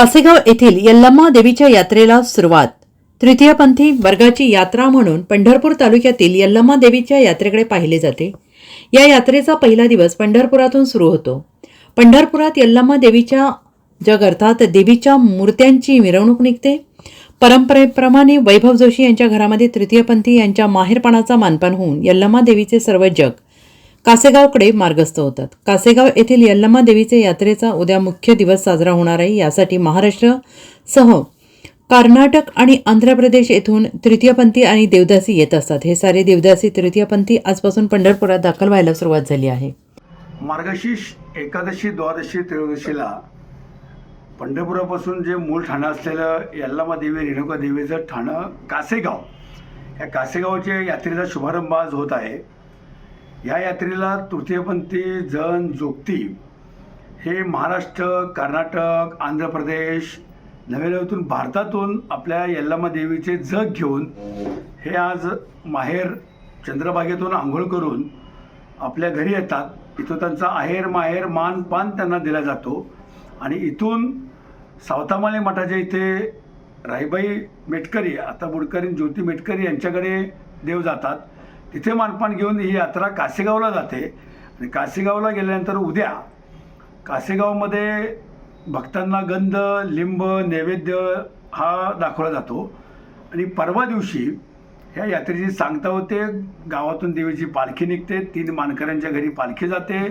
कासेगाव येथील यल्लम्मा देवीच्या यात्रेला सुरुवात. तृतीयपंथी वर्गाची यात्रा म्हणून पंढरपूर तालुक्यातील यल्लम्मा देवीच्या यात्रेकडे पाहिले जाते. या यात्रेचा पहिला दिवस पंढरपुरातून सुरू होतो. पंढरपुरात यल्लम्मा देवीच्या जग अर्थात देवीच्या मूर्त्यांची मिरवणूक निघते. परंपरेप्रमाणे वैभव जोशी यांच्या घरामध्ये तृतीयपंथी यांच्या माहेरपणाचा मानपान होऊन यल्लम्मा देवीचे सर्व जग कासेगावकडे मार्गस्थ होतात. कासेगाव येथील यल्लमा देवीचे यात्रेचा उद्या मुख्य दिवस साजरा होणार आहे. यासाठी महाराष्ट्र सह कर्नाटक आणि आंध्र प्रदेश येथून तृतीयपंथी आणि देवदासी येत असतात. हे सारे देवदासी तृतीयपंथी आजपासून पंढरपुरात दाखल व्हायला सुरुवात झाली आहे. मार्गशीर्ष एकादशी द्वादशी त्रयोदशीला पंढरपुरापासून जे मूळ ठाणं असलेलं यल्लामा देवी रेणुका देवीचं ठाणं कासेगाव. या कासेगावच्या यात्रेचा शुभारंभ आज होत आहे. या यात्रेला तृतीयपंथी जन जोगती हे महाराष्ट्र कर्नाटक आंध्र प्रदेश नव्यातून भारतातून आपल्या यल्लामा देवीचे जग घेऊन हे आज माहेर चंद्रभागेतून आंघोळ करून आपल्या घरी येतात. इथं त्यांचा आहेर माहेर मान पान त्यांना दिला जातो आणि इथून सावतामाले मठाच्या इथे राईबाई मेटकरी आता बुडकरी ज्योती मेटकरी यांच्याकडे देव जातात. तिथे मानपान घेऊन ही यात्रा कासेगावला जाते. आणि कासेगावला गेल्यानंतर उद्या कासेगावमध्ये भक्तांना गंध लिंब नैवेद्य हा दाखवला जातो. आणि परवा दिवशी ह्या यात्रेची सांगता होते. गावातून देवीची पालखी निघते. तीन मानकऱ्यांच्या घरी पालखी जाते.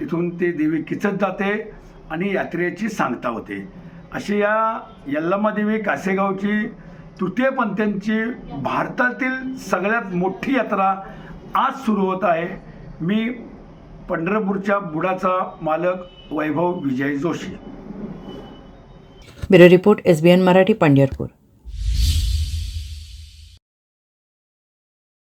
तिथून ती देवी किचत जाते आणि यात्रेची सांगता होते. अशी या यल्लम्मा देवी कासेगावची तृतीयपंथींची भारतातील सगळ्यात मोठी यात्रा आज सुरू होत आहे. मी पंढरपूरच्या बुडाचा मालक Vaibhav Vijay Joshi. Bureau report SBN Marathi Pandharpur.